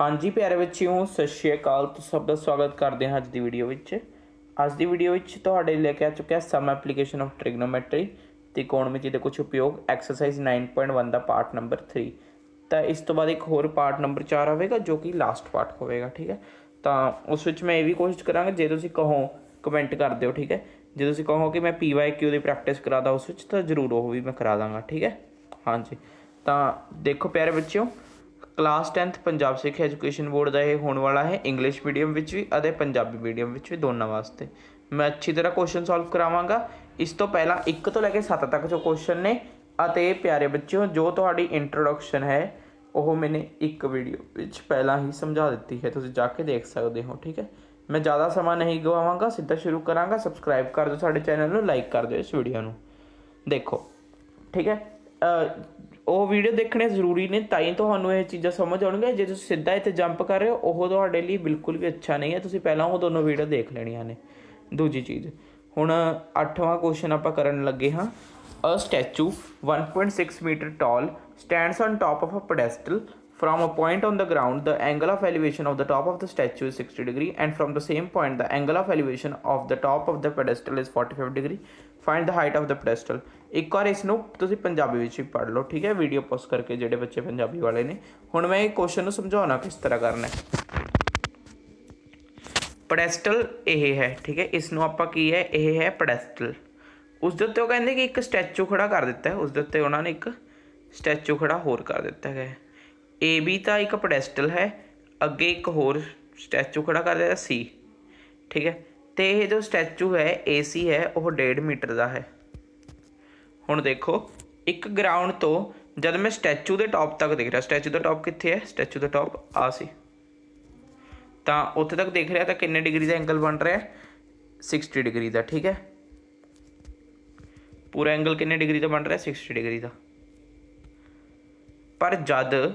ਹਾਂਜੀ, ਪਿਆਰੇ ਬੱਚਿਓ, ਸਤਿ ਸ਼੍ਰੀ ਅਕਾਲ। ਤੁਸੀਂ ਸਭ ਦਾ ਸਵਾਗਤ ਕਰਦੇ ਹਾਂ ਅੱਜ ਦੀ ਵੀਡੀਓ ਵਿੱਚ। ਅੱਜ ਦੀ ਵੀਡੀਓ ਵਿੱਚ ਤੁਹਾਡੇ ਲਈ ਲੈ ਕੇ ਆ ਚੁੱਕਿਆ ਸਮ ਐਪਲੀਕੇਸ਼ਨ ਆਫ ਟ੍ਰਿਗਨੋਮੈਟਰੀ ਤ੍ਰਿਕੋਣਮਿਤੀ ਦੇ ਕੁਝ ਉਪਯੋਗ, ਐਕਸਰਸਾਈਜ਼ 9.1 ਦਾ ਪਾਰਟ ਨੰਬਰ 3 ਤਾਂ ਇਸ ਤੋਂ ਬਾਅਦ ਇੱਕ ਹੋਰ ਪਾਰਟ ਨੰਬਰ 4 ਆਵੇਗਾ, ਜੋ ਕਿ ਲਾਸਟ ਪਾਰਟ ਹੋਵੇਗਾ, ਠੀਕ ਹੈ? ਤਾਂ ਉਸ ਵਿੱਚ ਮੈਂ ਇਹ ਵੀ ਕੋਸ਼ਿਸ਼ ਕਰਾਂਗਾ, ਜੇ ਤੁਸੀਂ ਕਹੋ, ਕਮੈਂਟ ਕਰ ਦਿਓ, ਠੀਕ ਹੈ? ਜੇ ਤੁਸੀਂ ਕਹੋ ਕਿ ਮੈਂ PYQ ਦੀ ਪ੍ਰੈਕਟਿਸ ਕਰਾਦਾ ਉਸ ਵਿੱਚ, ਤਾਂ ਜ਼ਰੂਰ ਉਹ ਵੀ ਮੈਂ ਕਰਾ ਦਾਂਗਾ, ਠੀਕ ਹੈ? ਹਾਂਜੀ। ਤਾਂ ਦੇਖੋ ਪਿਆਰੇ ਬੱਚਿਓ class 10th Punjab Sikh education board ਦਾ ਇਹ ਹੋਣ ਵਾਲਾ ਹੈ। ਇੰਗਲਿਸ਼ ਮੀਡੀਅਮ ਵਿੱਚ ਵੀ ਅਤੇ ਪੰਜਾਬੀ ਮੀਡੀਅਮ ਵਿੱਚ ਵੀ ਦੋਨਾਂ ਵਾਸਤੇ। ਮੈਂ ਅੱਛੀ ਤਰ੍ਹਾਂ ਕੁਐਸਚਨ ਸੋਲਵ ਕਰਾਵਾਂਗਾ। ਇਸ ਤੋਂ ਪਹਿਲਾਂ 1 ਤੋਂ ਲੈ ਕੇ 7 ਤੱਕ ਜੋ ਕੁਐਸਚਨ ਨੇ ਅਤੇ ਪਿਆਰੇ ਬੱਚਿਓ, ਜੋ ਤੁਹਾਡੀ ਇੰਟਰੋਡਕਸ਼ਨ ਹੈ, ਉਹ ਮੈਨੇ ਇੱਕ ਵੀਡੀਓ ਵਿੱਚ ਪਹਿਲਾਂ ਹੀ ਸਮਝਾ ਦਿੱਤੀ ਹੈ। ਤੁਸੀਂ ਜਾ ਕੇ ਦੇਖ ਸਕਦੇ ਹੋ, ਠੀਕ ਹੈ? ਮੈਂ ਜ਼ਿਆਦਾ ਸਮਾਂ ਨਹੀਂ ਗਵਾਵਾਂਗਾ, ਸਿੱਧਾ ਸ਼ੁਰੂ ਕਰਾਂਗਾ। ਸਬਸਕ੍ਰਾਈਬ ਕਰ ਦਿਓ ਸਾਡੇ ਚੈਨਲ ਨੂੰ ਲਾਈਕ ਕਰ ਦਿਓ ਇਸ ਵੀਡੀਓ ਨੂੰ। ਦੇਖੋ, ਠੀਕ ਹੈ? ਉਹ ਵੀਡੀਓ ਦੇਖਣੇ ਜ਼ਰੂਰੀ ਨੇ ਤਾਂ ਹੀ ਤੁਹਾਨੂੰ ਇਹ ਚੀਜ਼ਾਂ ਸਮਝ ਆਉਣਗੀਆਂ ਜੇ ਤੁਸੀਂ ਸਿੱਧਾ ਇੱਥੇ ਜੰਪ ਕਰ ਰਹੇ ਹੋ ਉਹ ਤੁਹਾਡੇ ਲਈ ਬਿਲਕੁਲ ਵੀ ਅੱਛਾ ਨਹੀਂ ਹੈ ਤੁਸੀਂ ਪਹਿਲਾਂ ਉਹ ਦੋਨੋਂ ਵੀਡੀਓ ਦੇਖ ਲੈਣੀਆਂ ਨੇ ਦੂਜੀ ਚੀਜ਼ ਹੁਣ 8ਵਾਂ ਕੁਐਸਚਨ ਆਪਾਂ ਕਰਨ ਲੱਗੇ ਹਾਂ a statue 1.6 metre tall stands on top of a pedestal From a point on the ground, the angle of elevation of the top of the statue is 60 degree and from the same point, the angle of elevation of the top of the pedestal is 45 degree. Find the height of the pedestal. ਇੱਕ ਵਾਰ ਇਸ ਨੂੰ ਤੁਸੀਂ ਪੰਜਾਬੀ ਵਿੱਚ ਵੀ ਪੜ੍ਹ ਲਓ, ਠੀਕ ਹੈ? ਵੀਡੀਓ ਪੋਸਟ ਕਰਕੇ ਜਿਹੜੇ ਬੱਚੇ ਪੰਜਾਬੀ ਵਾਲੇ ਨੇ। ਹੁਣ ਮੈਂ ਇਹ ਕੁਐਸਚਨ ਨੂੰ ਸਮਝਾਉਣਾ ਕਿਸ ਤਰ੍ਹਾਂ ਕਰਨਾ ਹੈ। ਪੈਡੈਸਟਲ ਇਹ ਹੈ, ਠੀਕ ਹੈ? ਇਸ ਨੂੰ ਆਪਾਂ ਕੀ ਹੈ? ਇਹ ਹੈ ਪੈਡੈਸਟਲ ਉਸ ਦੇ ਉੱਤੇ ਉਹ ਕਹਿੰਦੇ ਕਿ ਇੱਕ ਸਟੈਚੂ ਖੜਾ ਕਰ ਦਿੱਤਾ ਹੈ। ਉਸ ਦੇ ਉੱਤੇ ਉਹਨਾਂ ਨੇ ਇੱਕ ਸਟੈਚੂ ਖੜਾ ਹੋਰ ਕਰ ਦਿੱਤਾ ਹੈ। ਏ ਬੀ ਤਾਂ ਇੱਕ ਪੈਡੈਸਟਲ ਹੈ। ਅੱਗੇ ਇੱਕ ਹੋਰ ਸਟੈਚੂ ਖੜਾ ਕਰ ਦਿੱਤਾ ਸੀ। ਠੀਕ ਹੈ? ਤੇ ਇਹ ਜੋ ਸਟੈਚੂ ਹੈ ਏਸੀ ਹੈ, ਉਹ 1.5 ਮੀਟਰ ਦਾ ਹੈ। ਹੁਣ ਦੇਖੋ, ਇੱਕ ਗਰਾਊਂਡ ਤੋਂ ਜਦ ਮੈਂ ਸਟੈਚੂ ਦੇ ਟੌਪ ਤੱਕ ਦੇਖ ਰਿਹਾ ਸਟੈਚੂ ਦਾ ਟੌਪ ਕਿੱਥੇ ਹੈ? ਸਟੈਚੂ ਦਾ ਟੌਪ ਆ ਸੀ। ਤਾਂ ਉੱਥੇ ਤੱਕ ਦੇਖ ਰਿਹਾ ਤਾਂ ਕਿੰਨੇ ਡਿਗਰੀ ਦਾ ਐਂਗਲ ਬਣ ਰਿਹਾ? ਹੈ 60 ਡਿਗਰੀ ਦਾ, ਠੀਕ ਹੈ? ਪੂਰਾ ਐਂਗਲ ਕਿੰਨੇ ਡਿਗਰੀ ਦਾ ਬਣ ਰਿਹਾ? 60 ਡਿਗਰੀ ਦਾ। ਪਰ ਜਦ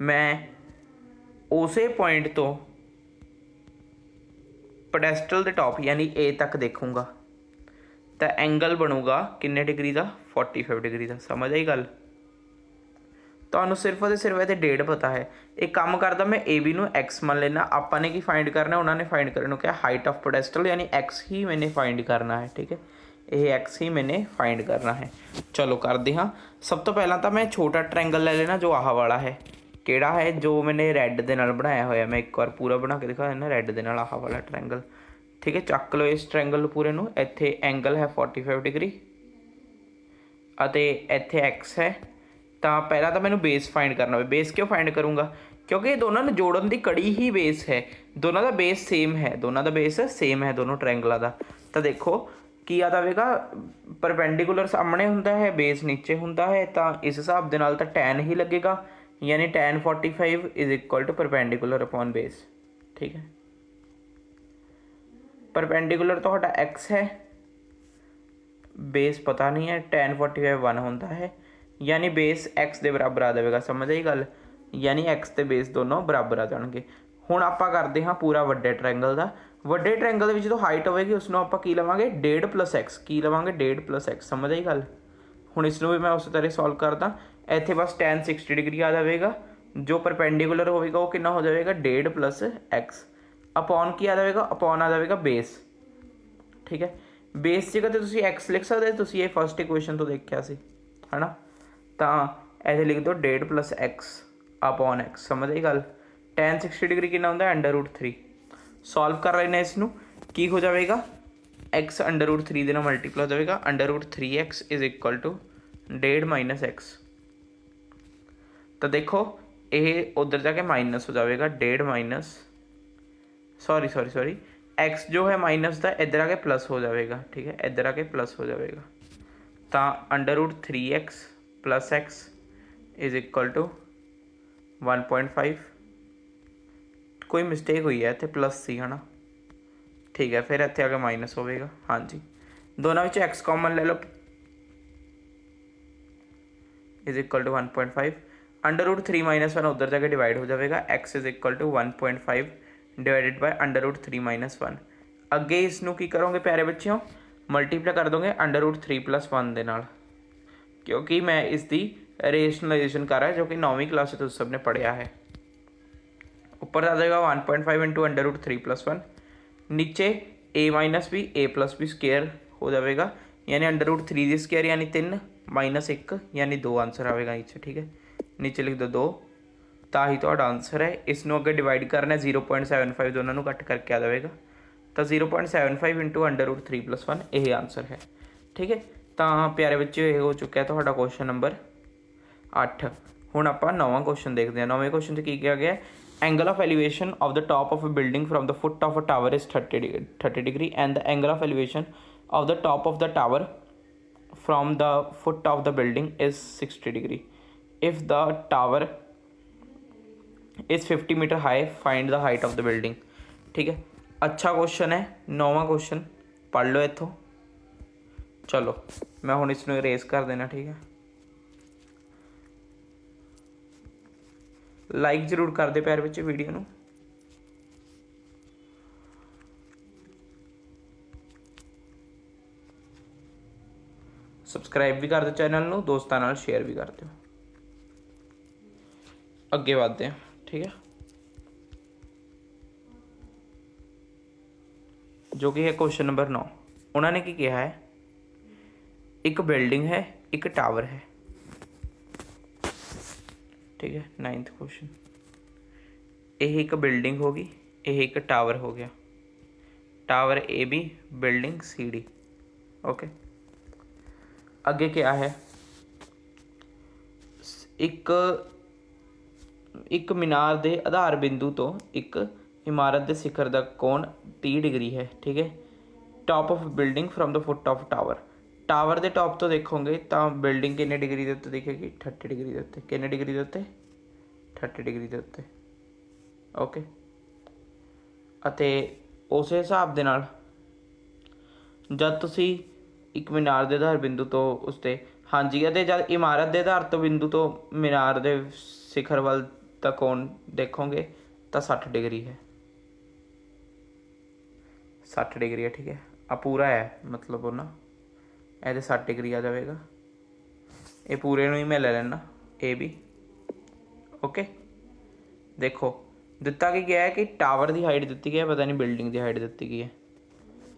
ਮੈਂ ਉਸੇ ਪੁਆਇੰਟ ਤੋਂ ਪੈਡੈਸਟਲ ਦੇ ਟੌਪ ਯਾਨੀ A ਤੱਕ ਦੇਖੂੰਗਾ ਤਾਂ ਐਂਗਲ ਬਣੂਗਾ ਕਿੰਨੇ ਡਿਗਰੀ ਦਾ? 45 ਡਿਗਰੀ ਦਾ। ਸਮਝ ਆਈ ਗੱਲ? ਤੁਹਾਨੂੰ ਸਿਰਫ ਅਤੇ ਸਿਰਫ ਇਹਦੇ ਡੇਟ ਪਤਾ ਹੈ। ਇਹ ਕੰਮ ਕਰਦਾ, ਮੈਂ AB ਨੂੰ x ਮੰਨ ਲੈਣਾ ਆਪਾਂ ਨੇ ਕੀ ਫਾਈਂਡ ਕਰਨਾ? ਉਹਨਾਂ ਨੇ ਫਾਈਂਡ ਕਰਨ ਨੂੰ ਕਿਹਾ ਹਾਈਟ ਆਫ ਪੈਡੈਸਟਲ ਯਾਨੀ x ਹੀ ਮੈਨੇ ਫਾਈਂਡ ਕਰਨਾ ਹੈ, ਠੀਕ ਹੈ? ਇਹ x ਹੀ ਮੈਨੇ ਫਾਈਂਡ ਕਰਨਾ ਹੈ। ਚਲੋ ਕਰਦੇ ਹਾਂ। ਸਭ ਤੋਂ ਪਹਿਲਾਂ ਤਾਂ ਮੈਂ ਛੋਟਾ ਟ੍ਰਾਇੰਗਲ ਲੈ ਲੈਣਾ, ਜੋ ਆਹ ਵਾਲਾ ਹੈ। ਕਿਹੜਾ ਹੈ? ਜੋ ਮੈਨੇ ਰੈੱਡ ਦੇ ਨਾਲ ਬਣਾਇਆ ਹੋਇਆ। ਮੈਂ ਇੱਕ ਵਾਰ ਪੂਰਾ ਬਣਾ ਕੇ ਦਿਖਾ ਦਿੰਦਾ ਰੈੱਡ ਦੇ ਨਾਲ ਆਹ ਵਾਲਾ ਟ੍ਰਾਇੰਗਲ ਠੀਕ ਹੈ, ਚੱਕ ਲਓ ਇਸ ਟ੍ਰਾਇੰਗਲ ਪੂਰੇ ਨੂੰ, ਇੱਥੇ ਐਂਗਲ ਹੈ 45 ਡਿਗਰੀ ਅਤੇ ਇੱਥੇ x ਹੈ, ਤਾਂ ਪਹਿਲਾਂ ਤਾਂ ਮੈਨੂੰ ਬੇਸ ਫਾਈਂਡ ਕਰਨਾ ਹੋਵੇ। ਬੇਸ ਕਿਉਂ ਫਾਈਂਡ ਕਰੂੰਗਾ? ਕਿਉਂਕਿ ਇਹ ਦੋਨਾਂ ਨੂੰ ਜੋੜਨ ਦੀ ਕੜੀ ਹੀ ਬੇਸ ਹੈ। ਦੋਨਾਂ ਦਾ ਬੇਸ ਸੇਮ ਹੈ, ਦੋਨਾਂ ਦਾ ਬੇਸ ਸੇਮ ਹੈ ਦੋਨੋਂ ਟ੍ਰਾਇੰਗਲਾਂ ਦਾ। ਤਾਂ ਦੇਖੋ, ਕੀ ਆ ਆਵੇਗਾ? ਪਰਪੈਂਡੀਕੂਲਰ ਸਾਹਮਣੇ ਹੁੰਦਾ ਹੈ ਬੇਸ ਨੀਚੇ ਹੁੰਦਾ ਹੈ, ਤਾਂ ਇਸ ਹਿਸਾਬ ਦੇ ਨਾਲ ਤਾਂ tan ਹੀ ਲੱਗੇਗਾ। ਯਾਨੀ tan 45 is equal to perpendicular upon base ਠੀਕ ਹੈ। ਪਰਪੈਂਡੀਕੂਲਰ ਤੁਹਾਡਾ x ਹੈ। ਬੇਸ ਪਤਾ ਨਹੀਂ ਹੈ, tan 45 1 ਹੁੰਦਾ ਹੈ। ਯਾਨੀ ਬੇਸ x ਦੇ ਬਰਾਬਰ ਆ ਜਾਵੇਗਾ, ਸਮਝ ਆਈ ਗੱਲ? ਯਾਨੀ x ਤੇ ਬੇਸ ਦੋਨੋਂ ਬਰਾਬਰ ਆ ਜਾਣਗੇ। ਹੁਣ ਆਪਾਂ ਕਰਦੇ ਹਾਂ ਪੂਰਾ ਵੱਡੇ ਟ੍ਰਾਇੰਗਲ ਦਾ। ਵੱਡੇ ਟ੍ਰਾਇੰਗਲ ਦੇ ਵਿੱਚ ਜਦੋਂ ਹਾਈਟ ਹੋਵੇਗੀ ਉਸ ਨੂੰ ਆਪਾਂ ਕੀ ਲਵਾਂਗੇ? 1.5 x ਕੀ ਲਵਾਂਗੇ? 1.5 x ਸਮਝ ਆਈ ਗੱਲ? ਹੁਣ ਇਸ ਨੂੰ ਵੀ ਮੈਂ ਉਸੇ ਤਰ੍ਹਾਂ ਸੋਲਵ ਕਰਦਾ। ਇੱਥੇ ਬਸ tan 60 ਡਿਗਰੀ ਆ ਜਾਵੇਗਾ। ਜੋ ਪਰਪੈਂਡੀਕੂਲਰ ਹੋਵੇਗਾ, ਉਹ ਕਿੰਨਾ ਹੋ ਜਾਵੇਗਾ? 1.5 x ਅਪੋਨ ਕੀ ਆ ਜਾਵੇਗਾ? ਅਪੋਨ ਆ ਜਾਵੇਗਾ ਬੇਸ ਠੀਕ ਹੈ? ਬੇਸ ਜਗ੍ਹਾ ਤੇ ਤੁਸੀਂ x ਲਿਖ ਸਕਦੇ ਹੋ, ਤੁਸੀਂ ਇਹ ਫਰਸਟ ਇਕੁਏਸ਼ਨ ਤੋਂ ਦੇਖਿਆ ਸੀ, ਹਨਾ? ਤਾਂ ਇੱਥੇ ਲਿਖ ਦਿਓ 1.5 x ਅਪੋਨ x, ਸਮਝ ਆਈ ਗੱਲ? tan 60 ਡਿਗਰੀ ਕਿੰਨਾ ਹੁੰਦਾ? ਹੈ ਅੰਡਰ ਰੂਟ 3 ਸੋਲਵ ਕਰ ਰਹੇ ਨੇ ਇਸ ਨੂੰ ਕੀ ਹੋ ਜਾਵੇਗਾ? x ਅੰਡਰ ਰੂਟ 3 ਦੇ ਨਾਲ ਮਲਟੀਪਲਾਈ ਹੋ ਜਾਵੇਗਾ under root 3x is equal to 1.5 x. ਤਾਂ ਦੇਖੋ, ਇਹ ਉਧਰ ਜਾ ਕੇ ਮਾਈਨਸ ਹੋ ਜਾਵੇਗਾ 1.5 minus sorry sorry sorry x ਜੋ ਹੈ ਮਾਈਨਸ ਦਾ ਇੱਧਰ ਆ ਕੇ ਪਲੱਸ ਹੋ ਜਾਵੇਗਾ ਠੀਕ ਹੈ ਇੱਧਰ ਆ ਕੇ ਪਲੱਸ ਹੋ ਜਾਵੇਗਾ ਤਾਂ under root 3x plus x is equal to 1.5 ਕੋਈ ਮਿਸਟੇਕ ਹੋਈ ਹੈ ਇੱਥੇ ਪਲੱਸ ਸੀ ਹਨਾ ਠੀਕ ਹੈ ਫਿਰ ਇੱਥੇ ਆ ਕੇ ਮਾਈਨਸ ਹੋਵੇਗਾ ਹਾਂਜੀ ਦੋਨਾਂ ਵਿੱਚ x ਕਾਮਨ ਲੈ ਲਓ is equal to 1.5 under root 3 minus 1 ਉਧਰ ਜਾ ਕੇ ਡਿਵਾਈਡ ਹੋ ਜਾਵੇਗਾ x is equal to 1.5 divided by under root 3 minus 1 ਅੱਗੇ ਇਸ ਨੂੰ ਕੀ ਕਰੋਗੇ ਪਿਆਰੇ ਬੱਚਿਓ? ਮਲਟੀਪਲਾਈ ਕਰ ਦੋਗੇ ਅੰਡਰ ਰੂਟ 3 ਪਲੱਸ 1 ਦੇ ਨਾਲ। ਕਿਉਂਕਿ ਮੈਂ ਇਸ ਦੀ ਰੇਸ਼ਨਲਾਈਜੇਸ਼ਨ ਕਰ ਰਿਹਾ, ਜੋ ਕਿ 9ਵੀਂ ਕਲਾਸ 'ਚ ਤੁਸੀਂ ਸਭ ਨੇ ਪੜ੍ਹਿਆ ਹੈ। ਉੱਪਰ ਆ ਜਾਏਗਾ 1.5 into ਅੰਡਰ ਰੂਟ 3 plus 1 ਨੀਚੇ a minus b, a plus b square ਹੋ ਜਾਵੇਗਾ। ਯਾਨੀ ਅੰਡਰ ਰੂਟ 3 ਦੀ ਸਕੁਅਰ ਯਾਨੀ 3 ਮਾਈਨਸ 1 ਯਾਨੀ 2 ਆਨਸਰ ਆਵੇਗਾ ਨੀਚੇ, ਠੀਕ ਹੈ? ਨੀਚੇ ਲਿਖ ਦੋ। 2 ਤਾਂ ਹੀ ਤੁਹਾਡਾ ਆਨਸਰ ਹੈ। ਇਸ ਨੂੰ ਅੱਗੇ ਡਿਵਾਈਡ ਕਰਨਾ ਹੈ। 0.75 ਦੋਨਾਂ ਨੂੰ ਕੱਟ ਕਰਕੇ ਆ ਜਾਵੇਗਾ ਤਾਂ 0.75 into ਅੰਡਰ ਰੂਟ 3 plus 1 ਇਹ ਆਨਸਰ ਹੈ। ਠੀਕ ਹੈ? ਤਾਂ ਪਿਆਰੇ ਬੱਚਿਓ, ਇਹ ਹੋ ਚੁੱਕਿਆ ਤੁਹਾਡਾ ਕੁਐਸਚਨ ਨੰਬਰ 8 ਹੁਣ ਆਪਾਂ ਨਵਾਂ ਕੁਐਸਚਨ ਦੇਖਦੇ ਹਾਂ। ਨਵੇਂ ਕੁਐਸਚਨ 'ਚ ਕੀ ਕਿਹਾ ਗਿਆ angle of elevation of the top of a building from the foot of a tower is 30 degree- 30 degree and the angle of elevation of the top of the tower from the foot of the building is 60 degree. If the tower is 50 meter high, find the height of the building. ਠੀਕ ਹੈ ਅੱਛਾ question ਹੈ ਨੌਵਾਂ question ਪੜ੍ਹ ਲਓ ਇੱਥੋਂ ਚਲੋ ਮੈਂ ਹੁਣ ਇਸ ਨੂੰ ਇਰੇਜ਼ ਕਰ ਦੇਣਾ ਠੀਕ ਹੈ ਲਾਈਕ ਜ਼ਰੂਰ ਕਰ ਦੇ ਪਿਆਰ ਵਿੱਚ ਵੀਡੀਓ ਨੂੰ ਸਬਸਕ੍ਰਾਈਬ ਵੀ ਕਰ ਦਿਓ ਚੈਨਲ ਨੂੰ ਦੋਸਤਾਂ ਨਾਲ ਸ਼ੇਅਰ ਵੀ ਕਰ ਦਿਓ ਅੱਗੇ ਵਧਦੇ ਹਾਂ ਠੀਕ ਹੈ ਜੋ ਕਿ ਹੈ ਕੁਐਸਚਨ ਨੰਬਰ 9 ਉਹਨਾਂ ਨੇ ਕੀ ਕਿਹਾ ਹੈ ਇੱਕ ਬਿਲਡਿੰਗ ਹੈ ਇੱਕ ਟਾਵਰ ਹੈ ਠੀਕ ਹੈ 9th ਕੁਐਸਚਨ ਇਹ ਇੱਕ ਬਿਲਡਿੰਗ ਹੋ ਗਈ ਇਹ ਇੱਕ ਟਾਵਰ ਹੋ ਗਿਆ tower A B building C D okay ਅੱਗੇ ਕਿਆ ਹੈ ਸ- ਇੱਕ ਇੱਕ ਮੀਨਾਰ ਦੇ ਆਧਾਰ ਬਿੰਦੂ ਤੋਂ ਇੱਕ ਇਮਾਰਤ ਦੇ ਸਿਖਰ ਦਾ ਕੋਣ 30 ਡਿਗਰੀ ਹੈ, ਠੀਕ ਹੈ? Top of building from the foot of tower tower ਦੇ ਟਾਪ ਤੋਂ ਦੇਖੋਗੇ ਤਾਂ ਬਿਲਡਿੰਗ ਕਿੰਨੇ ਡਿਗਰੀ ਦੇ ਉੱਤੇ ਦਿਖੇਗੀ? 30 ਡਿਗਰੀ ਦੇ ਉੱਤੇ। ਕਿੰਨੇ ਡਿਗਰੀ ਦੇ ਉੱਤੇ? 30 ਡਿਗਰੀ ਦੇ ਉੱਤੇ। ਓਕੇ ਅਤੇ ਉਸੇ ਹਿਸਾਬ ਦੇ ਨਾਲ ਜਦ ਤੁਸੀਂ ਇੱਕ ਮੀਨਾਰ ਦੇ ਆਧਾਰ ਬਿੰਦੂ ਤੋਂ ਉਸ ਤੇ ਹਾਂਜੀ, ਅਤੇ ਜਦ ਇਮਾਰਤ ਦੇ ਆਧਾਰ ਤੋਂ ਬਿੰਦੂ ਤੋਂ ਮੀਨਾਰ ਦੇ ਸਿਖਰ ਵੱਲ ਤਾਂ ਕੋਣ ਦੇਖੋਗੇ? ਤਾਂ 60 ਡਿਗਰੀ ਹੈ। 60 ਡਿਗਰੀ ਹੈ, ਠੀਕ ਹੈ। ਆ ਪੂਰਾ ਹੈ, ਮਤਲਬ ਉਹ ਨਾ। ਇਹਦੇ 60 ਡਿਗਰੀ ਆ ਜਾਵੇਗਾ। ਇਹ ਪੂਰੇ ਨੂੰ ਹੀ ਮੈਂ ਲੈ ਲੈਣਾ ਇਹ ਵੀ ਓਕੇ ਦੇਖੋ, ਦਿੱਤਾ ਕੀ ਗਿਆ ਹੈ ਕਿ ਟਾਵਰ ਦੀ ਹਾਈਟ ਦਿੱਤੀ ਗਈ ਹੈ, ਪਤਾ ਨਹੀਂ ਬਿਲਡਿੰਗ ਦੀ ਹਾਈਟ ਦਿੱਤੀ ਗਈ ਹੈ।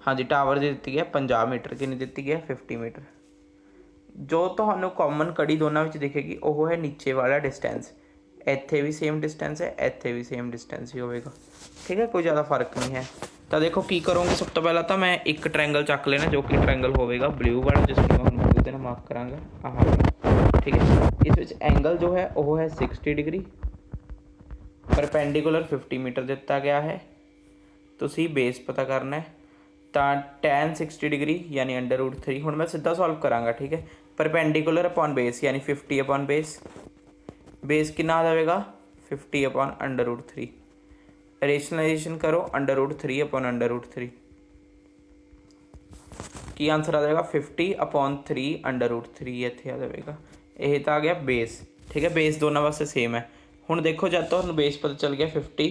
ਹਾਂਜੀ, ਟਾਵਰ ਦੀ ਦਿੱਤੀ ਗਈ ਹੈ 50 ਮੀਟਰ। ਕਿੰਨੀ ਦਿੱਤੀ ਗਈ ਹੈ? 50 ਮੀਟਰ। ਜੋ ਤੁਹਾਨੂੰ ਕਾਮਨ ਕੜੀ ਦੋਨਾਂ ਵਿੱਚ ਦਿਖੇਗੀ, ਉਹ ਹੈ ਨੀਚੇ ਵਾਲਾ ਡਿਸਟੈਂਸ ਇੱਥੇ ਵੀ ਸੇਮ ਡਿਸਟੈਂਸ ਹੈ, ਇੱਥੇ ਵੀ ਸੇਮ ਡਿਸਟੈਂਸ ਹੀ ਹੋਵੇਗਾ। ਠੀਕ ਹੈ, ਕੋਈ ਜ਼ਿਆਦਾ ਫ਼ਰਕ ਨਹੀਂ ਹੈ। ਤਾਂ ਦੇਖੋ ਕੀ ਕਰੋਗੇ, ਸਭ ਤੋਂ ਪਹਿਲਾਂ ਤਾਂ ਮੈਂ ਇੱਕ ਟ੍ਰਾਇੰਗਲ ਚੱਕ ਲੈਣਾ, ਜੋ ਕਿ ਟ੍ਰਾਇੰਗਲ ਹੋਵੇਗਾ ਬਲੂ ਵਾਲਾ, ਜਿਸ ਨੂੰ ਮੈਂ ਹੁਣ ਨਾਲ ਮਾਰਕ ਕਰਾਂਗਾ। ਆਹ, ਠੀਕ ਹੈ। ਇਸ ਵਿੱਚ ਐਂਗਲ ਜੋ ਹੈ, ਉਹ ਹੈ 60 ਡਿਗਰੀ। ਪਰਪੈਂਡੀਕੂਲਰ 50 ਮੀਟਰ ਦਿੱਤਾ ਗਿਆ ਹੈ। ਤੁਸੀਂ ਬੇਸ ਪਤਾ ਕਰਨਾ ਹੈ। ਤਾਂ tan 60 ਡਿਗਰੀ, ਯਾਨੀ ਅੰਡਰ ਰੂਟ 3 ਹੁਣ ਮੈਂ ਸਿੱਧਾ ਸੋਲਵ ਕਰਾਂਗਾ, ਠੀਕ ਹੈ। ਪਰਪੈਂਡੀਕੂਲਰ ਅਪਨ ਬੇਸ ਯਾਨੀ 50 ਅਪਨ ਬੇਸ ਬੇਸ ਕਿੰਨਾ ਆ ਜਾਵੇਗਾ? 50 ਅਪਨ ਅੰਡਰ ਰੂਟ 3 ਰੇਸ਼ਨਲਾਈਜੇਸ਼ਨ ਕਰੋ under root 3 upon under root 3 ਕੀ ਆਨਸਰ ਆ ਜਾਵੇਗਾ? 50 ਅਪਨ 3 ਅੰਡਰ ਰੂਟ 3 ਇੱਥੇ ਆ ਜਾਵੇਗਾ। ਇਹ ਤਾਂ ਆ ਗਿਆ ਬੇਸ ਠੀਕ ਹੈ ਬੇਸ ਦੋਨਾਂ ਵਾਸਤੇ ਸੇਮ ਹੈ। ਹੁਣ ਦੇਖੋ, ਜਦ ਤੁਹਾਨੂੰ ਬੇਸ ਪਤਾ ਚੱਲ ਗਿਆ 50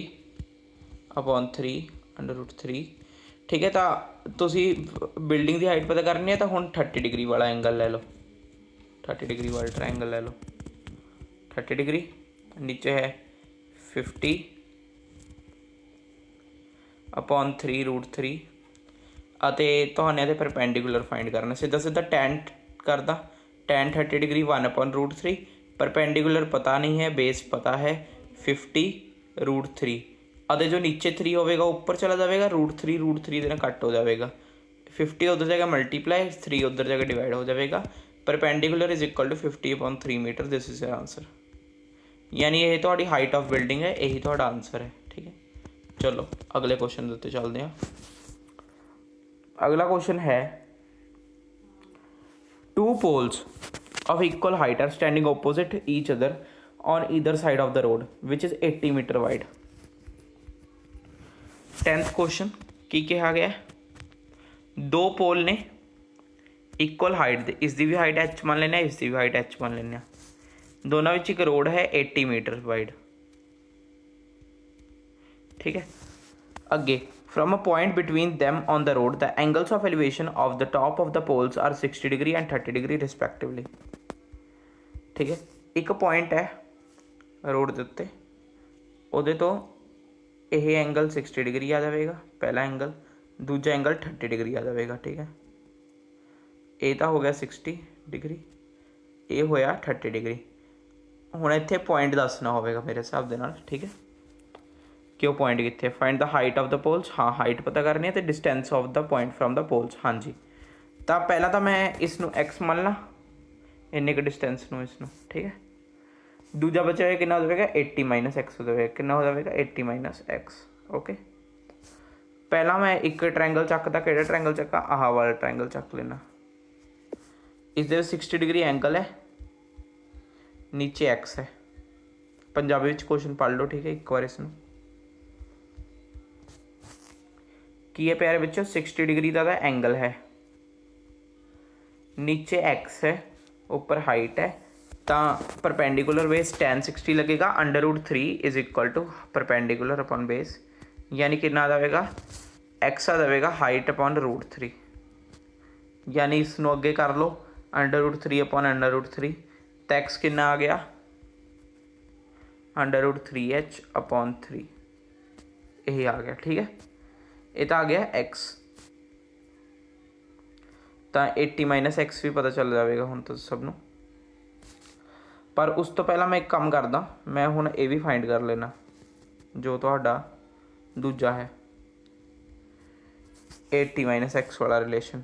ਅਪਨ 3 ਅੰਡਰ ਰੂਟ 3 ਠੀਕ ਹੈ, ਤਾਂ ਤੁਸੀਂ ਬਿਲਡਿੰਗ ਦੀ ਹਾਈਟ ਪਤਾ ਕਰਨੀ ਹੈ, ਤਾਂ ਹੁਣ 30 ਡਿਗਰੀ ਵਾਲਾ ਐਂਗਲ ਲੈ ਲਓ। 30 ਡਿਗਰੀ ਵਾਲਾ ਟ੍ਰਾਇੰਗਲ ਲੈ ਲਓ। 30 ਡਿਗਰੀ ਨੀਚੇ ਹੈ 50 ਅਪਨ 3 ਰੂਟ 3 ਅਤੇ ਤੁਹਾਨੂੰ ਇਹਦੇ ਪਰਪੈਂਡੀਕੂਲਰ ਫਾਈਂਡ ਕਰਨਾ ਸਿੱਧਾ ਸਿੱਧਾ tan ਕਰਦਾ tan 30 degree 1 upon root 3 perpendicular ਪਤਾ ਨਹੀਂ ਹੈ ਬੇਸ ਪਤਾ ਹੈ 50 ਰੂਟ 3 ਅਤੇ ਜੋ ਨੀਚੇ 3 ਹੋਵੇਗਾ ਉੱਪਰ ਚਲਾ ਜਾਵੇਗਾ ਰੂਟ 3 ਰੂਟ 3 ਦੇ ਨਾਲ ਕੱਟ ਹੋ ਜਾਵੇਗਾ 50 ਉਧਰ ਜਗ੍ਹਾ ਮਲਟੀਪਲਾਈ 3 ਉਧਰ ਜਗ੍ਹਾ ਡਿਵਾਈਡ ਹੋ ਜਾਵੇਗਾ perpendicular is equal to 50 upon 3 metre this is your answer ਯਾਨੀ ਇਹ ਤੁਹਾਡੀ ਹਾਈਟ ਆਫ ਬਿਲਡਿੰਗ ਹੈ ਇਹੀ ਤੁਹਾਡਾ ਆਨਸਰ ਹੈ ਠੀਕ ਹੈ ਚਲੋ ਅਗਲੇ ਕੁਐਸਚਨ ਦੇ ਉੱਤੇ ਚੱਲਦੇ ਹਾਂ ਅਗਲਾ ਕੁਐਸਚਨ ਹੈ two poles of equal height are standing opposite each other on either side of the road which is 80 meter wide 10th question ਕੀ ਕਿਹਾ ਗਿਆ ਹੈ? ਦੋ ਪੋਲ ਨੇ ਇਕੁਅਲ ਹਾਈਟ ਦੇ ਇਸ ਦੀ ਵੀ ਹਾਈਟ h ਮੰਨ ਲੈਂਦੇ ਹਾਂ ਇਸ ਦੀ ਵੀ ਦੋਨਾਂ ਵਿੱਚ ਇੱਕ ਰੋਡ ਹੈ 80 ਮੀਟਰ ਵਾਈਡ ਠੀਕ ਹੈ ਅੱਗੇ from a point between them on the road the angles of elevation of the top of the poles are 60 degree and 30 degree respectively ਠੀਕ ਹੈ ਇੱਕ ਪੁਆਇੰਟ ਹੈ ਰੋਡ ਦੇ ਉੱਤੇ ਉਹਦੇ ਤੋਂ ਇਹ ਐਂਗਲ 60 ਡਿਗਰੀ ਆ ਜਾਵੇਗਾ ਪਹਿਲਾ ਐਂਗਲ ਦੂਜਾ ਐਂਗਲ 30 ਡਿਗਰੀ ਆ ਜਾਵੇਗਾ ਠੀਕ ਹੈ ਇਹ ਤਾਂ ਹੋ ਗਿਆ 60 ਡਿਗਰੀ ਇਹ ਹੋਇਆ 30 ਡਿਗਰੀ ਹੁਣ ਇੱਥੇ ਪੁਆਇੰਟ ਦੱਸਣਾ ਹੋਵੇਗਾ ਮੇਰੇ ਹਿਸਾਬ ਦੇ ਨਾਲ, ਠੀਕ ਹੈ? ਕਿ ਉਹ ਪੁਆਇੰਟ ਕਿੱਥੇ find the height of the poles ਹਾਂ ਹਾਈਟ ਪਤਾ ਕਰਨੀ ਹੈ ਤੇ distance of the point from the poles ਹਾਂਜੀ। ਤਾਂ ਪਹਿਲਾਂ ਤਾਂ ਮੈਂ ਇਸ ਨੂੰ x ਮੰਨ ਲਾਂ ਇੰਨੇ ਕੁ ਡਿਸਟੈਂਸ ਨੂੰ ਇਸ ਨੂੰ ਠੀਕ ਹੈ? ਦੂਜਾ ਬਚਿਆ ਹੋਇਆ ਕਿੰਨਾ ਹੋ ਜਾਵੇਗਾ? 80 x ਹੋ ਜਾਵੇਗਾ। ਕਿੰਨਾ ਹੋ ਜਾਵੇਗਾ? 80 x ਓਕੇ ਪਹਿਲਾਂ ਮੈਂ ਇੱਕ ਟ੍ਰਾਇੰਗਲ ਚੱਕਦਾ, ਕਿਹੜਾ ਟ੍ਰਾਇੰਗਲ ਚੱਕਾ? ਆਹ ਵਾਲਾ ਟ੍ਰਾਇੰਗਲ ਚੱਕ ਲੈਣਾ ਇਸ ਦੇ 60 ਡਿਗਰੀ ਐਂਗਲ ਹੈ। ਨੀਚੇ x ਹੈ। ਪੰਜਾਬੀ ਵਿੱਚ ਕੁਐਸਚਨ ਪੜ੍ਹ ਲਓ, ਠੀਕ ਹੈ, ਇੱਕ ਵਾਰ ਇਸ ਨੂੰ। ਕੀ ਹੈ ਪਿਆਰੇ ਬੱਚੋ 60 ਡਿਗਰੀ ਦਾ ਦਾ ਐਂਗਲ ਹੈ। ਨੀਚੇ x ਹੈ, ਉੱਪਰ ਹਾਈਟ ਹੈ। ਤਾਂ ਪਰਪੈਂਡੀਕੂਲਰ ਬੇਸ tan 60 ਲੱਗੇਗਾ under root 3 is equal to perpendicular upon base ਯਾਨੀ ਕਿੰਨਾ ਆ ਜਾਵੇਗਾ? X ਆ ਜਾਵੇਗਾ ਹਾਈਟ ਅਪਨ ਰੂਟ 3 ਯਾਨੀ ਇਸ ਨੂੰ ਅੱਗੇ ਕਰ ਲਓ under root 3 upon under root 3 ਤਾਂ ਕਿੰਨਾ ਆ ਗਿਆ? ਅੰਡਰ ਰੂਟ 3h ਅਪਨ 3 ਇਹ ਆ ਗਿਆ, ਠੀਕ ਹੈ? ਇਹ ਤਾਂ ਆ ਗਿਆ x. ਤਾਂ 80 x ਵੀ ਪਤਾ ਚੱਲ ਜਾਵੇਗਾ ਹੁਣ ਤਾਂ ਸਭ ਨੂੰ। ਪਰ ਉਸ ਤੋਂ ਪਹਿਲਾਂ ਮੈਂ ਇੱਕ ਕੰਮ ਕਰਦਾ, ਮੈਂ ਹੁਣ ਇਹ ਵੀ ਫਾਈਂਡ ਕਰ ਲੈਣਾ ਜੋ ਤੁਹਾਡਾ ਦੂਜਾ ਹੈ। 80 x ਵਾਲਾ ਰਿਲੇਸ਼ਨ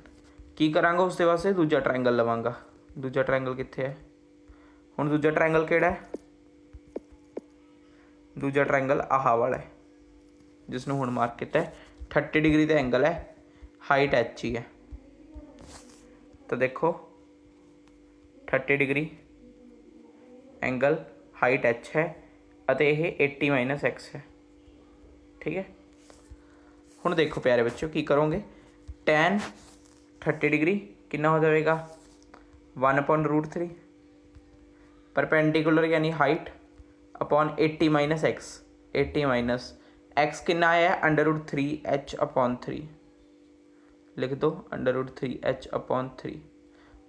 ਕੀ ਕਰਾਂਗਾ ਉਸ ਦੇ ਵਾਸਤੇ? ਦੂਜਾ ਟ੍ਰਾਇੰਗਲ ਲਵਾਂਗਾ। ਦੂਜਾ ਟ੍ਰਾਇੰਗਲ ਕਿੱਥੇ ਹੈ? ਹੁਣ ਦੂਜਾ ਟ੍ਰਾਇੰਗਲ ਕਿਹੜਾ ਹੈ? ਦੂਜਾ ਟ੍ਰਾਇੰਗਲ ਆਹ ਵਾਲਾ ਹੈ ਜਿਸ ਨੂੰ ਹੁਣ ਮਾਰਕ ਕੀਤਾ ਹੈ। 30 ਡਿਗਰੀ ਦਾ ਐਂਗਲ ਹੈ ਹਾਈਟ h ਹੀ ਹੈ। ਤਾਂ ਦੇਖੋ 30 ਡਿਗਰੀ ਐਂਗਲ ਹਾਈਟ h ਹੈ ਅਤੇ ਇਹ 80 x ਹੈ। ਠੀਕ ਹੈ? ਹੁਣ ਦੇਖੋ ਪਿਆਰੇ ਬੱਚਿਓ, ਕੀ ਕਰੋਗੇ? tan 30 ਡਿਗਰੀ ਕਿੰਨਾ ਹੋ ਜਾਵੇਗਾ? 1/√3 ਪਰਪੈਂਡੀਕੂਲਰ ਯਾਨੀ ਹਾਈਟ ਅਪਨ 80 x 80 x ਕਿੰਨਾ ਆਇਆ √3 h ਅਪਨ 3 ਲਿਖ ਦੋ √3 h ਅਪਨ 3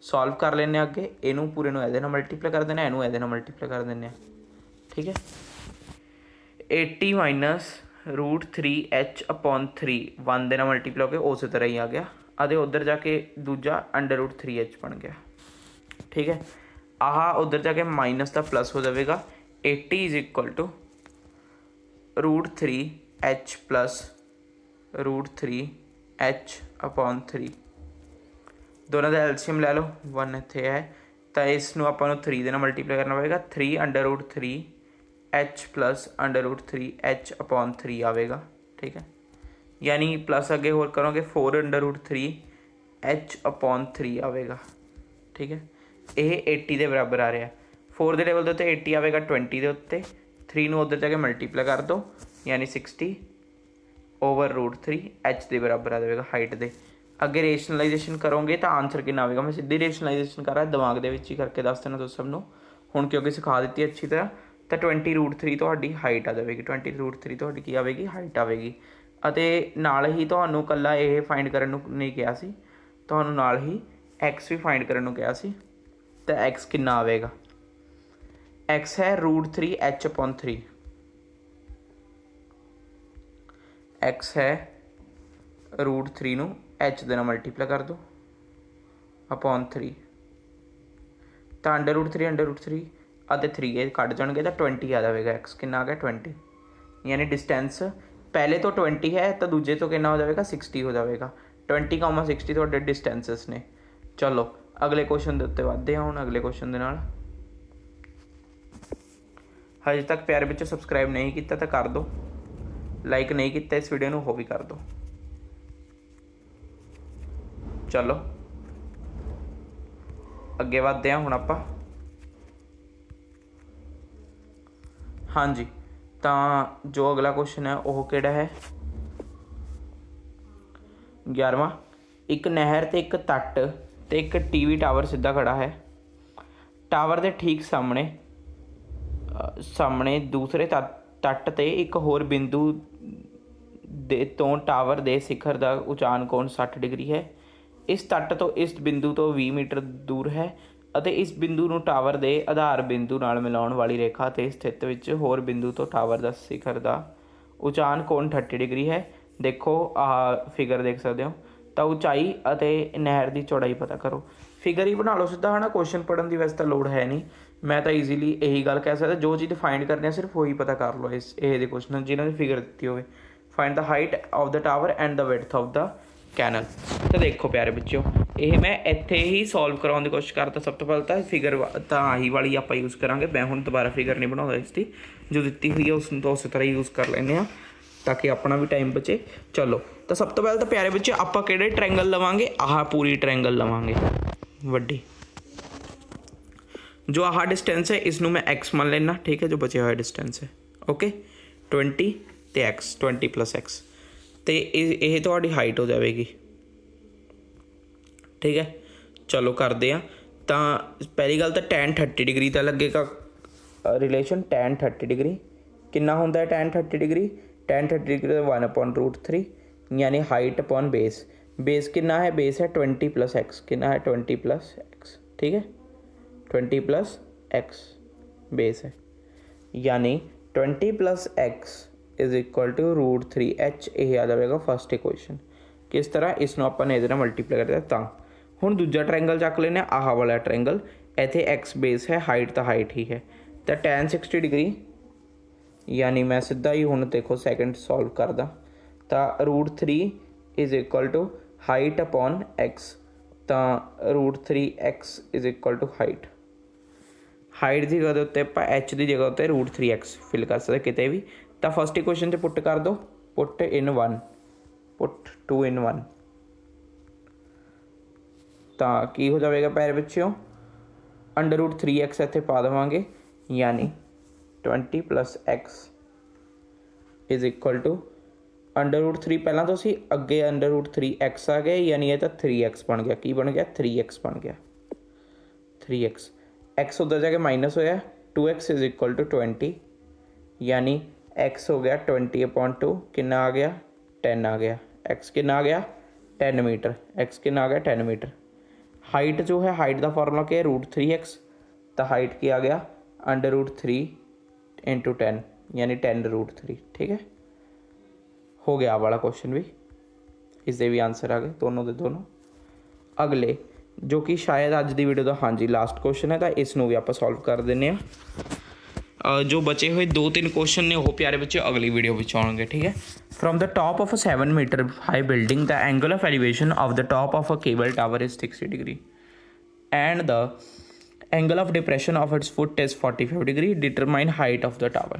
ਸੋਲਵ ਕਰ ਲੈਣੇ ਆ ਅੱਗੇ। ਇਹਨੂੰ ਪੂਰੇ ਨੂੰ ਇਹਦੇ ਨਾਲ ਮਲਟੀਪਲਾਈ ਕਰ ਦੇਣਾ ਇਹਨੂੰ ਇਹਦੇ ਨਾਲ ਮਲਟੀਪਲਾਈ ਕਰ ਦਿੰਦੇ ਆ ਠੀਕ ਹੈ? 80 ਰੂਟ 3h ਅਪਨ 3 1 ਦੇ ਨਾਲ ਮਲਟੀਪਲਾਈ ਹੋ ਕੇ ਉਸੇ ਤਰ੍ਹਾਂ ਹੀ ਆ ਗਿਆ। ਅਤੇ ਉਧਰ ਜਾ ਕੇ ਦੂਜਾ ਅੰਡਰ ਰੂਟ 3h ਬਣ ਗਿਆ। ਠੀਕ ਹੈ? ਆਹ, ਉਧਰ ਜਾ ਕੇ ਮਾਈਨਸ ਦਾ ਪਲੱਸ ਹੋ ਜਾਵੇਗਾ। 80 is equal to root 3h plus root 3h upon 3 ਦੋਨਾਂ ਦਾ ਐਲਸੀਐਮ ਲੈ ਲਓ 1 ਇੱਥੇ ਹੈ। ਤਾਂ ਇਸ ਨੂੰ ਆਪਾਂ ਨੂੰ 3 ਦੇ ਨਾਲ ਮਲਟੀਪਲਾਈ ਕਰਨਾ ਪਵੇਗਾ। 3 under root 3 h plus under root 3 h upon 3 ਆਵੇਗਾ, ਠੀਕ ਹੈ। ਯਾਨੀ ਪਲੱਸ ਅੱਗੇ ਹੋਰ ਕਰੋਗੇ 4 ਅੰਡਰ ਰੂਟ 3 h ਅਪਨ 3 ਆਵੇਗਾ, ਠੀਕ ਹੈ। ਇਹ 80 ਦੇ ਬਰਾਬਰ ਆ ਰਿਹਾ। 4 ਦੇ ਲੈਵਲ ਦੇ ਉੱਤੇ 80 ਆਵੇਗਾ 20 ਦੇ ਉੱਤੇ। 3 ਨੂੰ ਉਧਰ ਜਾ ਕੇ ਮਲਟੀਪਲਾਈ ਕਰ ਦੋ, ਯਾਨੀ 60 ਓਵਰ ਰੂਟ 3 h ਦੇ ਬਰਾਬਰ ਆ ਜਾਵੇਗਾ ਹਾਈਟ ਦੇ। ਅੱਗੇ ਰੇਸ਼ਨਲਾਈਜੇਸ਼ਨ ਕਰੋਗੇ ਤਾਂ ਆਨਸਰ ਕਿੰਨਾ ਆਵੇਗਾ? ਮੈਂ ਸਿੱਧੀ ਰੇਸ਼ਨਲਾਈਜੇਸ਼ਨ ਕਰ ਰਿਹਾ, ਦਿਮਾਗ ਦੇ ਵਿੱਚ ਹੀ ਕਰਕੇ ਦੱਸ ਦੇਣਾ ਤੁਸੀਂ ਸਭ ਨੂੰ। ਹੁਣ ਕਿਉਂਕਿ ਸਿਖਾ ਦਿੱਤੀ ਅੱਛੀ ਤਰ੍ਹਾਂ, ਤਾਂ 20 ਰੂਟ 3 ਤੁਹਾਡੀ ਹਾਈਟ ਆ ਜਾਵੇਗੀ। 20 ਰੂਟ 3 ਤੁਹਾਡੀ ਕੀ ਆਵੇਗੀ? ਹਾਈਟ ਆਵੇਗੀ। ਅਤੇ ਨਾਲ ਹੀ ਤੁਹਾਨੂੰ ਕੱਲਾ ਇਹ ਫਾਈਂਡ ਕਰਨ ਨੂੰ ਨਹੀਂ ਕਿਹਾ ਸੀ। ਤੁਹਾਨੂੰ ਨਾਲ ਹੀ x ਵੀ ਫਾਈਂਡ ਕਰਨ ਨੂੰ ਕਿਹਾ ਸੀ। ਤਾਂ x ਕਿੰਨਾ ਆਵੇਗਾ? x ਹੈ ਰੂਟ 3 h 3 x ਹੈ ਰੂਟ 3 ਨੂੰ h ਦੇ ਨਾਲ ਮਲਟੀਪਲਾਈ ਕਰ ਦਿਓ ਅਪਨ 3 ਤਾਂ ਅੰਡਰ ਰੂਟ 3 ਅੰਡਰ ਰੂਟ 3 ਅਤੇ 3 ਇਹ ਕੱਟ ਜਾਣਗੇ ਤਾਂ 20 ਆ ਜਾਵੇਗਾ। x ਕਿੰਨਾ ਆ ਗਿਆ? 20 ਯਾਨੀ ਡਿਸਟੈਂਸ ਪਹਿਲੇ ਤੋਂ 20 ਹੈ ਤਾਂ ਦੂਜੇ ਤੋਂ ਕਿੰਨਾ ਹੋ ਜਾਵੇਗਾ? 60 ਹੋ ਜਾਵੇਗਾ। 20, 60 ਤੁਹਾਡੇ ਡਿਸਟੈਂਸਸ ਨੇ। ਚਲੋ। ਅਗਲੇ ਕੁਐਸਚਨ ਦੇ ਉੱਤੇ ਵਧਦੇ ਹਾਂ ਹੁਣ, ਅਗਲੇ ਕੁਐਸਚਨ ਦੇ ਨਾਲ। ਹਜੇ ਤੱਕ ਪਿਆਰੇ ਬੱਚੇ ਸਬਸਕ੍ਰਾਈਬ ਨਹੀਂ ਕੀਤਾ ਤਾਂ ਕਰ ਦਿਓ। ਲਾਈਕ ਨਹੀਂ ਕੀਤਾ ਇਸ ਵੀਡੀਓ ਨੂੰ, ਉਹ ਵੀ ਕਰ ਦਿਓ। ਚਲੋ। ਅੱਗੇ ਵਧਦੇ ਹਾਂ ਹੁਣ ਆਪਾਂ। ਹਾਂਜੀ, ਤਾਂ ਜੋ ਅਗਲਾ ਕੁਐਸਚਨ ਹੈ, ਉਹ ਕਿਹੜਾ ਹੈ? 11ਵਾਂ ਇੱਕ ਨਹਿਰ ਤੇ ਇੱਕ ਤੱਟ। ਤੇ ਇੱਕ ਟੀਵੀ ਟਾਵਰ ਸਿੱਧਾ ਖੜਾ ਹੈ। ਟਾਵਰ ਦੇ ਠੀਕ ਸਾਹਮਣੇ ਸਾਹਮਣੇ ਦੂਸਰੇ ਤੱਟ ਤੱਟ ਤੇ ਇੱਕ ਹੋਰ ਬਿੰਦੂ ਦੇ ਤੋਂ ਟਾਵਰ ਦੇ ਸਿਖਰ ਦਾ ਉਚਾਨ ਕੋਣ 60 ਡਿਗਰੀ ਹੈ। ਇਸ ਤੱਟ ਤੋਂ ਇਸ ਬਿੰਦੂ ਤੋਂ 20 ਮੀਟਰ ਦੂਰ ਹੈ ਅਤੇ ਇਸ ਬਿੰਦੂ ਨੂੰ ਟਾਵਰ ਦੇ ਆਧਾਰ ਬਿੰਦੂ ਨਾਲ ਮਿਲਾਉਣ ਵਾਲੀ ਰੇਖਾ ਤੇ ਸਥਿਤ ਵਿੱਚ ਹੋਰ ਬਿੰਦੂ ਤੋਂ ਟਾਵਰ ਦਾ ਸਿਖਰ ਦਾ ਉਚਾਨ ਕੋਣ 30 ਡਿਗਰੀ ਹੈ। ਦੇਖੋ, ਆਹ ਫਿਗਰ ਦੇਖ ਸਕਦੇ ਹੋ। ਤਾਂ ਉਚਾਈ ਅਤੇ ਨਹਿਰ ਦੀ ਚੌੜਾਈ ਪਤਾ ਕਰੋ। ਫਿਗਰ ਹੀ ਬਣਾ ਲਓ ਸਿੱਧਾ, ਹਨਾ? ਕੁਐਸਚਨ ਪੜਨ ਦੀ ਵੈਸੇ ਤਾਂ ਲੋੜ ਹੈ ਨਹੀਂ। ਮੈਂ ਤਾਂ ਈਜ਼ੀਲੀ ਇਹੀ ਗੱਲ ਕਹਿ ਸਕਦਾ, ਜੋ ਚੀਜ਼ ਫਾਈਂਡ ਕਰਨੀ ਹੈ ਸਿਰਫ ਉਹੀ ਪਤਾ ਕਰ ਲਓ ਇਸ, ਇਹ ਦੇ ਕੁਐਸਚਨ ਜਿਨ੍ਹਾਂ ਦੀ ਫਿਗਰ ਦਿੱਤੀ ਹੋਵੇ। Find the height of the tower and the width of the canal ਤਾਂ ਦੇਖੋ ਪਿਆਰੇ ਬੱਚਿਓ, ਇਹ ਮੈਂ ਇੱਥੇ ਹੀ ਸੋਲਵ ਕਰਾਉਣ ਦੀ ਕੋਸ਼ਿਸ਼ ਕਰਤਾ ਸਭ ਤੋਂ ਪਹਿਲਾਂ ਤਾਂ ਫਿਗਰ ਤਾਂ ਆਹੀ ਵਾਲੀ ਆਪਾਂ ਯੂਜ਼ ਕਰਾਂਗੇ। ਮੈਂ ਹੁਣ ਦੁਬਾਰਾ ਫਿਗਰ ਨਹੀਂ ਬਣਾਉਂਦਾ ਇਸ ਦੀ। ਜੋ ਦਿੱਤੀ ਹੋਈ ਹੈ ਉਸ ਨੂੰ ਤਾਂ ਉਸੇ ਤਰ੍ਹਾਂ ਯੂਜ਼ ਕਰ ਲੈਂਦੇ ਆ ਤਾਂ ਕਿ ਆਪਣਾ ਵੀ ਟਾਈਮ ਬਚੇ। ਚਲੋ ਤਾਂ ਸਭ ਤੋਂ ਪਹਿਲਾਂ ਤਾਂ ਪਿਆਰੇ ਬੱਚੇ, ਆਪਾਂ ਕਿਹੜੇ ਟ੍ਰਾਇੰਗਲ ਲਵਾਂਗੇ? ਆਹ ਪੂਰੀ ਟ੍ਰਾਇੰਗਲ ਲਵਾਂਗੇ। ਵੱਡੀ। ਜੋ ਆਹ ਡਿਸਟੈਂਸ ਹੈ ਇਸ ਨੂੰ ਮੈਂ x ਮੰਨ ਲੈਣਾ ਠੀਕ ਹੈ, ਜੋ ਬਚਿਆ ਹੋਇਆ ਡਿਸਟੈਂਸ ਹੈ। ਓਕੇ 20 ਤੇ x 20 x ਤੇ ਇਹ ਇਹ ਤੁਹਾਡੀ ਹਾਈਟ ਹੋ ਜਾਵੇਗੀ। ਠੀਕ ਹੈ? ਚਲੋ ਕਰਦੇ ਆ ਤਾਂ ਪਹਿਲੀ ਗੱਲ ਤਾਂ tan 30 ਡਿਗਰੀ ਦਾ ਲੱਗੇਗਾ। ਰਿਲੇਸ਼ਨ tan 30 ਡਿਗਰੀ ਕਿੰਨਾ ਹੁੰਦਾ ਹੈ tan 30 ਡਿਗਰੀ tan 30 ਡਿਗਰੀ ਦਾ 1/√3 ਯਾਨੀ ਹਾਈਟ ਅਪਨ ਬੇਸ ਬੇਸ ਕਿੰਨਾ ਹੈ ਬੇਸ ਹੈ 20 x ਕਿੰਨਾ ਹੈ 20 x. ਠੀਕ ਹੈ 20 plus x. Base ਹੈ ਯਾਨੀ 20 plus x is equal to root 3h ਇਹ ਆ ਜਾਵੇਗਾ ਫਸਟ ਇਕੁਏਸ਼ਨ ਕਿਸ ਤਰ੍ਹਾਂ ਇਸ ਨੂੰ ਆਪਾਂ ਨੇ ਇਹਦੇ ਨਾਲ ਮਲਟੀਪਲਾਈ ਕਰਦੇ ਤਾਂ ਹੁਣ ਦੂਜਾ ਟ੍ਰਾਇੰਗਲ ਚੱਕ ਲੈਨੇ ਆਹ ਵਾਲਾ ਟ੍ਰਾਇੰਗਲ ਇੱਥੇ x ਬੇਸ ਹੈ ਹਾਈਟ ਤਾਂ ਹਾਈਟ ਹੀ ਹੈ ਤਾਂ tan 60 ਡਿਗਰੀ ਯਾਨੀ ਮੈਂ ਸਿੱਧਾ ਹੀ ਹੁਣ ਦੇਖੋ ਸੈਕੰਡ ਸੋਲਵ ਕਰਦਾ ਤਾਂ root 3 is equal to height upon x, ਤਾਂ root 3x is equal to height. Height ਦੀ ਜਗ੍ਹਾ ਦੇ ਉੱਤੇ ਆਪਾਂ h ਦੀ ਜਗ੍ਹਾ ਉੱਤੇ √3x ਫਿਲ ਕਰ ਸਕਦੇ ਕਿਤੇ ਵੀ। ਤਾਂ ਫਸਟ ਇਕੁਏਸ਼ਨ ਤੇ ਪੁੱਟ ਕਰ ਦੋ ਪੁੱਟ ਇਨ 1 ਪੁੱਟ 2 ਇਨ 1 ਤਾਂ ਕੀ ਹੋ ਜਾਵੇਗਾ ਪੈਰ ਵਿੱਚੋਂ ਅੰਡਰ ਰੂਟ 3x ਇੱਥੇ ਪਾ ਦੇਵਾਂਗੇ। ਯਾਨੀ 20 x is equal to under root 3 ਪਹਿਲਾਂ ਤੋਂ ਸੀ, ਅੱਗੇ ਅੰਡਰ ਰੂਟ 3x ਆ ਗਿਆ, ਯਾਨੀ ਇਹ ਤਾਂ 3x ਬਣ ਗਿਆ। ਕੀ ਬਣ ਗਿਆ? 3x ਬਣ ਗਿਆ। 3x x ਉਧਰ ਜਾ ਕੇ ਮਾਈਨਸ ਹੋਇਆ 2x is equal to 20 ਯਾਨੀ x ਹੋ ਗਿਆ 20 upon 2 ਕਿੰਨਾ ਆ ਗਿਆ? 10 ਆ ਗਿਆ। X ਕਿੰਨਾ ਆ ਗਿਆ? 10 ਮੀਟਰ। X ਕਿੰਨਾ ਆ ਗਿਆ? 10 ਮੀਟਰ। ਹਾਈਟ ਜੋ ਹੈ ਹਾਈਟ ਦਾ ਫਾਰਮੂਲਾ ਕੀ ਹੈ? √3x ਤਾਂ ਹਾਈਟ ਕੀ ਆ ਗਿਆ? ਅੰਡਰ √3 into 10 ਯਾਨੀ 10 √3 ਠੀਕ ਹੈ? ਹੋ ਗਿਆ ਵਾਲਾ ਕੁਐਸਚਨ ਵੀ। ਇਸ ਦੇ ਵੀ ਆਨਸਰ ਆ ਗਏ ਦੋਨੋਂ ਦੇ ਦੋਨੋਂ। ਅਗਲੇ, ਜੋ ਕਿ ਸ਼ਾਇਦ ਅੱਜ ਦੀ ਵੀਡੀਓ ਦਾ ਹਾਂਜੀ ਲਾਸਟ ਕੁਐਸਚਨ ਹੈ, ਤਾਂ ਇਸ ਨੂੰ ਵੀ ਆਪਾਂ ਸੋਲਵ ਕਰ ਦਿੰਨੇ ਆ ਜੋ ਬਚੇ ਹੋਏ ਦੋ ਤਿੰਨ ਕੁਐਸਚਨ ਨੇ, ਉਹ ਪਿਆਰੇ ਬੱਚੇ ਅਗਲੀ ਵੀਡੀਓ ਵਿੱਚ ਆਉਣਗੇ, ਠੀਕ ਹੈ। From the top of a 7 metre high building the angle of elevation of the top of a cable tower is 60 degree. And the angle of depression of its foot is 45 degree, determine height of the tower.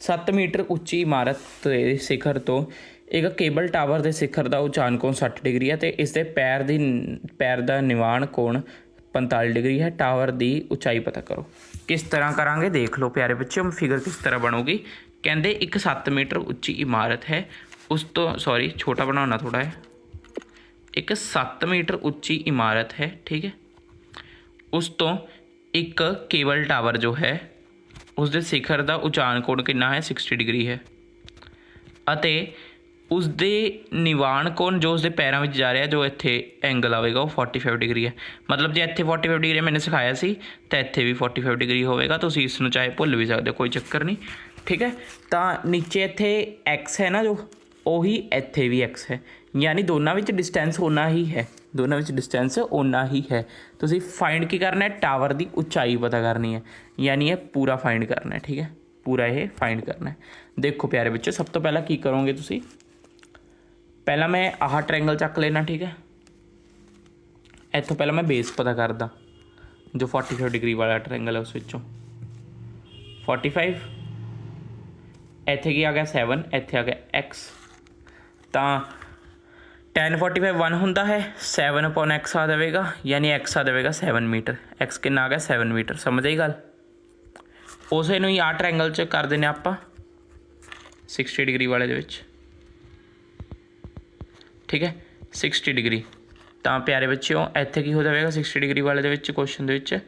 7 metre ਉੱਚੀ ਇਮਾਰਤ ਦੇ ਸਿਖਰ ਤੋਂ ਇੱਕ cable tower ਦੇ ਸਿਖਰ ਦਾ ਉਚਾਨ ਕੋਣ 60 degree ਹੈ ਤੇ ਇਸ ਦੇ ਪੈਰ ਦੀ ਪੈਰ ਦਾ ਨਿਵਾਨ ਕੋਣ 45 ਡਿਗਰੀ ਹੈ। ਟਾਵਰ ਦੀ ਉਚਾਈ ਪਤਾ ਕਰੋ। ਕਿਸ ਤਰ੍ਹਾਂ ਕਰਾਂਗੇ? ਦੇਖ ਲਓ ਪਿਆਰੇ ਬੱਚਿਓ, ਫਿਗਰ ਕਿਸ ਤਰ੍ਹਾਂ ਬਣੂਗੀ? ਕਹਿੰਦੇ ਇੱਕ 7 ਮੀਟਰ ਉੱਚੀ ਇਮਾਰਤ ਹੈ। ਉਸ ਤੋਂ ਸੌਰੀ ਛੋਟਾ ਬਣਾਉਣਾ ਥੋੜਾ ਹੈ। ਇੱਕ 7 ਮੀਟਰ ਉੱਚੀ ਇਮਾਰਤ ਹੈ, ਠੀਕ ਹੈ। ਉਸ ਤੋਂ ਇੱਕ ਕੇਬਲ ਟਾਵਰ ਜੋ ਹੈ ਉਸ ਦੇ ਸਿਖਰ ਦਾ ਉਚਾਨ ਕੋਣ ਕਿੰਨਾ ਹੈ? 60 ਡਿਗਰੀ ਹੈ। ਅਤੇ ਉਸ ਦੇ ਨਿਵਾਨ ਕੋਣ ਜੋ ਉਸ ਦੇ ਪੈਰਾਂ ਵਿੱਚ ਜਾ ਰਿਹਾ, ਜੋ ਇੱਥੇ ਐਂਗਲ ਆਵੇਗਾ, ਉਹ 45 ਡਿਗਰੀ ਹੈ। ਮਤਲਬ ਜੇ ਇੱਥੇ 45 ਡਿਗਰੀ ਮੈਨੇ ਸਿਖਾਇਆ ਸੀ, ਤਾਂ ਇੱਥੇ ਵੀ 45 ਡਿਗਰੀ ਹੋਵੇਗਾ। ਤੁਸੀਂ ਇਸ ਨੂੰ ਚਾਹੇ ਭੁੱਲ ਵੀ ਸਕਦੇ ਹੋ, ਕੋਈ ਚੱਕਰ ਨਹੀਂ। ਠੀਕ ਹੈ? ਤਾਂ ਨੀਚੇ ਇੱਥੇ x ਹੈ ਨਾ ਜੋ, ਉਹੀ ਇੱਥੇ ਵੀ x ਹੈ। ਯਾਨੀ ਦੋਨਾਂ ਵਿੱਚ ਡਿਸਟੈਂਸ ਓਨਾ ਹੀ ਹੈ ਦੋਨਾਂ ਵਿੱਚ ਡਿਸਟੈਂਸ ਓਨਾ ਹੀ ਹੈ ਤੁਸੀਂ ਫਾਈਂਡ ਕੀ ਕਰਨਾ ਹੈ ਟਾਵਰ ਦੀ ਉਚਾਈ ਪਤਾ ਕਰਨੀ ਹੈ ਯਾਨੀ ਇਹ ਪੂਰਾ ਫਾਈਂਡ ਕਰਨਾ ਹੈ ਠੀਕ ਹੈ ਪੂਰਾ ਇਹ ਫਾਈਂਡ ਕਰਨਾ ਹੈ ਦੇਖੋ ਪਿਆਰੇ ਬੱਚੇ ਸਭ ਤੋਂ ਪਹਿਲਾਂ ਕੀ ਕਰੋਗੇ ਤੁਸੀਂ ਪਹਿਲਾਂ ਮੈਂ ਆਹ ਟ੍ਰਾਇੰਗਲ ਚੱਕ ਲੈਣਾ ਠੀਕ ਹੈ ਇੱਥੋਂ ਪਹਿਲਾਂ ਮੈਂ ਬੇਸ ਪਤਾ ਕਰਦਾ ਜੋ 45 ਡਿਗਰੀ ਵਾਲਾ ਟ੍ਰਾਇੰਗਲ ਹੈ ਉਸ ਵਿੱਚੋਂ 45 ਇੱਥੇ ਕੀ ਆ ਗਿਆ 7 ਇੱਥੇ ਆ ਗਿਆ x ਤਾਂ tan 45 1 ਹੁੰਦਾ ਹੈ 7 upon x ਆ ਜਾਵੇਗਾ, ਯਾਨੀ x ਆ ਜਾਵੇਗਾ 7 ਮੀਟਰ x ਕਿੰਨਾ ਆ ਗਿਆ? 7 ਮੀਟਰ ਸਮਝ ਆਈ ਗੱਲ? ਉਸੇ ਨੂੰ ਹੀ ਆ ਟ੍ਰਾਇੰਗਲ ਚ ਕਰ ਦਿੰਨੇ ਆਪਾਂ 60 ਡਿਗਰੀ ਵਾਲੇ ਦੇ ਵਿੱਚ। ਠੀਕ ਹੈ? 60 ਡਿਗਰੀ ਤਾਂ ਪਿਆਰੇ ਬੱਚਿਓ, ਇੱਥੇ ਕੀ ਹੋ ਜਾਵੇਗਾ? 60 ਡਿਗਰੀ ਵਾਲੇ ਦੇ ਵਿੱਚ ਕੁਐਸਚਨ ਦੇ ਵਿੱਚ,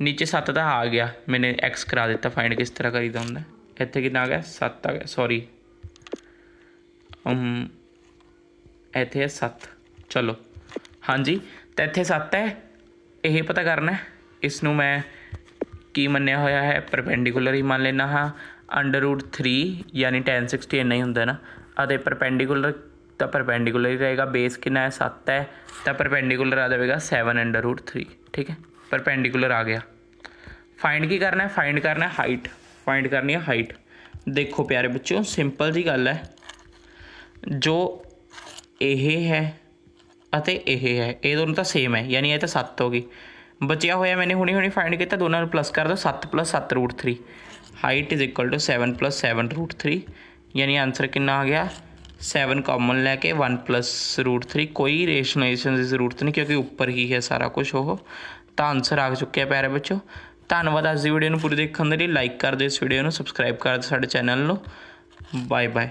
ਨੀਚੇ 7 ਤਾਂ ਆ ਗਿਆ। ਮੈਨੇ x ਕਰਾ ਦਿੱਤਾ ਫਾਈਂਡ ਕਿਸ ਤਰ੍ਹਾਂ ਕਰੀਦਾ ਹੁੰਦਾ? ਇੱਥੇ ਕਿੰਨਾ ਆ ਗਿਆ? 7 ਆ ਗਿਆ ਸੌਰੀ ਅਮ ਇੱਥੇ ਹੈ 7 ਚਲੋ। ਹਾਂਜੀ, ਤਾਂ ਇੱਥੇ 7 ਹੈ। ਇਹ ਪਤਾ ਕਰਨਾ ਹੈ। ਇਸ ਨੂੰ ਮੈਂ ਕੀ ਮੰਨਿਆ ਹੋਇਆ ਹੈ? ਪਰਪੈਂਡੀਕੂਲਰ ਹੀ ਮੰਨ ਲੈਣਾ ਹਾਂ। ਅੰਡਰ ਰੂਟ 3 ਯਾਨੀ tan 60 ਇੰਨਾ ਹੀ ਹੁੰਦਾ ਨਾ। ਅਤੇ ਪਰਪੈਂਡੀਕੂਲਰ ਤਾਂ ਪਰਪੈਂਡੀਕੂਲਰ ਹੀ ਰਹੇਗਾ। ਬੇਸ ਕਿੰਨਾ ਹੈ? 7 ਹੈ। ਤਾਂ ਪਰਪੈਂਡੀਕੂਲਰ ਆ ਜਾਵੇਗਾ 7 ਅੰਡਰ ਰੂਟ 3 ਠੀਕ ਹੈ? ਪਰਪੈਂਡੀਕੂਲਰ ਆ ਗਿਆ। ਫਾਈਂਡ ਕੀ ਕਰਨਾ ਹੈ? ਫਾਈਂਡ ਕਰਨਾ ਹੈ ਹਾਈਟ ਫਾਈਂਡ ਕਰਨੀ ਹੈ ਹਾਈਟ ਦੇਖੋ ਪਿਆਰੇ ਬੱਚਿਓ ਸਿੰਪਲ ਜੀ ਗੱਲ ਹੈ। ਜੋ ਇਹ ਹੈ ਅਤੇ ਇਹ ਹੈ। ਇਹ ਦੋਨੋਂ ਤਾਂ ਸੇਮ ਹੈ, ਯਾਨੀ ਇਹ ਤਾਂ 7 ਹੋ ਗਈ। ਬਚਿਆ ਹੋਇਆ ਮੈਨੇ ਹੁਣੀ ਹੁਣੀ ਫਾਈਂਡ ਕੀਤਾ, ਦੋਨਾਂ ਨੂੰ ਪਲੱਸ ਕਰ ਦੋ 7 7 root 3 height is equal to 7 7 root 3 ਯਾਨੀ ਆਨਸਰ ਕਿੰਨਾ ਆ ਗਿਆ? 7 ਕਾਮਨ ਲੈ ਕੇ 1 ਰੂਟ 3 ਕੋਈ ਰੇਸ਼ਨਲਾਈਜੇਸ਼ਨ ਦੀ ਜ਼ਰੂਰਤ ਨਹੀਂ, ਕਿਉਂਕਿ ਉੱਪਰ ਹੀ ਹੈ ਸਾਰਾ ਕੁਝ ਉਹ। ਤਾਂ ਆਨਸਰ ਆ ਚੁੱਕਿਆ ਪਿਆਰੇ ਬੱਚੋ ਧੰਨਵਾਦ ਅੱਜ ਦੀ ਵੀਡੀਓ ਨੂੰ ਪੂਰੀ ਦੇਖਣ ਦੇ ਲਈ। ਲਾਈਕ ਕਰ ਦਿਓ ਇਸ ਵੀਡੀਓ ਨੂੰ ਸਬਸਕ੍ਰਾਈਬ ਕਰ ਦਿਓ ਸਾਡੇ ਚੈਨਲ ਨੂੰ। Bye bye